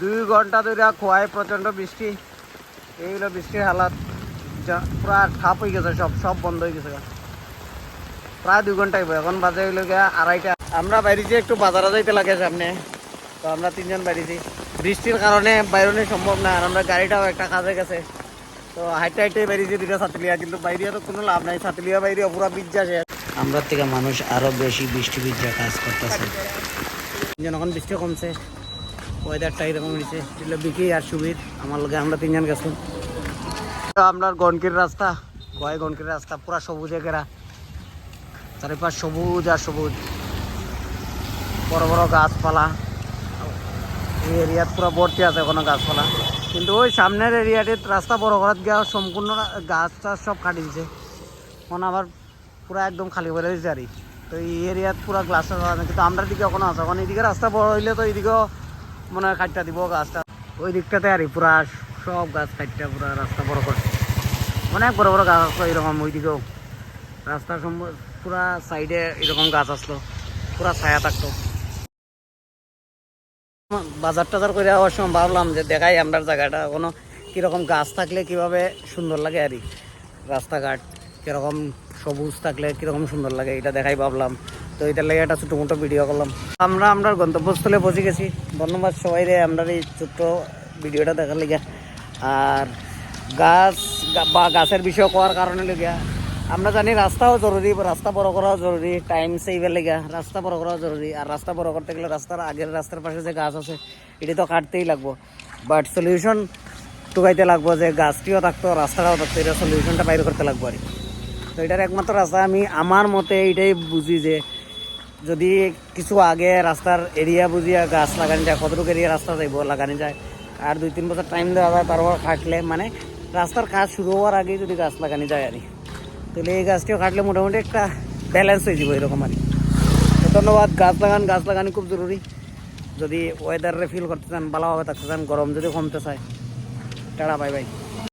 দুই ঘণ্টা ধরে খোয়ায় প্রচণ্ড বৃষ্টি। এইগুলো বৃষ্টির হালাত পুরা ঠাপ হয়ে গেছে সব সব বন্ধ হয়ে গেছে। প্রায় দুই ঘণ্টা এখন বাজে হইল আড়াইটা আমরা বাইরেছি একটু বাজারে যাইতে লাগে সামনে। তো আমরা তিনজন বাইরেছি বৃষ্টির কারণে বাইরনে সম্ভব না আর আমরা গাড়িটাও একটা কাজে গেছে। তো হাইটে হাইটে বেরিয়েছি দুইটা ছাতলিয়া, কিন্তু বাইরে তো কোনো লাভ নাই, ছাতলিয়া বাইরে পুরা বিজ্জা শেষ আমরা থেকে মানুষ আরও বেশি বৃষ্টি বিজ্জা কাজ করতেছে। যখন বৃষ্টি কমছে। ওয়েদারটা এরকম হয়েছে। এগুলো বিকি আর সুবির আমার লগে আমরা তিনজন গেছি। আপনার গনকির রাস্তা। কয় গনকির রাস্তা, পুরা সবুজে ঘেরা। চারিপাশ সবুজ আর সবুজ। বড় বড় গাছপালা। এই এরিয়াত পুরো ভর্তি আছে কোনো গাছপালা। কিন্তু ওই সামনের এরিয়াটিত রাস্তা বড় করাত গিয়া সম্পূর্ণ গাছ টাছ সব কাটি দিছে। এখন আবার পুরো একদম খালি করে দিয়েছে আর। তো এই এরিয়াত পুরো গ্লাস কিন্তু আমরা দিকে এখনও আছে। এখন এইদিকে রাস্তা বড় হইলে তো এইদিকেও মনে হয় কাটটা দিব, গাছটা। ওই দিকটাতে আর পুরা সব গাছ কাটটা পুরা রাস্তা বড় করছে অনেক বড় বড় গাছ আসলো এরকম ওইদিকেও। রাস্তার সম্ভব পুরা সাইডে এরকম গাছ আসলো। পুরা ছায়া থাকতো। বাজার টাজার করে আসার সময় ভাবলাম যে দেখাই আমরা জায়গাটা, কোনো কীরকম গাছ থাকলে কীভাবে সুন্দর লাগে আর রাস্তাঘাট কীরকম সবুজ থাকলে কীরকম সুন্দর লাগে, এটা দেখাই ভাবলাম। তো এটার লাগে একটা ছোটো মোটো ভিডিও করলাম। আমরা আমরা গন্তব্যস্থলে পৌঁছে গেছি। ধন্যবাদ সবাই রে আমরা এই ছোট্ট ভিডিওটা দেখার লেগে। আর গাছ বা গাছের বিষয় করার কারণে লেগে। আমরা জানি রাস্তাও জরুরি, রাস্তা বড় করাও জরুরি টাইম সেভের লেগে। রাস্তা বড় করাও জরুরি। আর রাস্তা বড় করতে গেলে রাস্তার আগের রাস্তার পাশে যে গাছ আছে, এটি তো কাটতেই লাগবো। বাট সলিউশন টুকাইতে লাগবো যে গাছটিও থাকতো, রাস্তাটাও থাকতো, এটা সলিউশনটা বাইর করতে লাগবো আর তো এটার একমাত্র রাস্তা আমি, আমার মতে এইটাই বুঝি যে যদি কিছু আগে রাস্তার এরিয়া বুঝিয়া গাছ লাগানো যায়, কতটুকু এরিয়া রাস্তা যাইব লাগানো যায়, আর দুই তিন বছর টাইম দেওয়া যায়, তারপর কাটলে মানে রাস্তার কাজ শুরু হওয়ার আগে যদি গাছ লাগানো যায় আর। তাহলে এই গাছটিও কাটলে মোটামুটি একটা ব্যালেন্স হয়ে যাব এরকম আর কি। ধন্যবাদ, গাছ লাগান, গাছ লাগানো খুব জরুরি যদি ওয়েদারে ফিল করতে চান, ভালোভাবে থাকতে চান, গরম যদি কমতে চায়, টাটা বাই বাই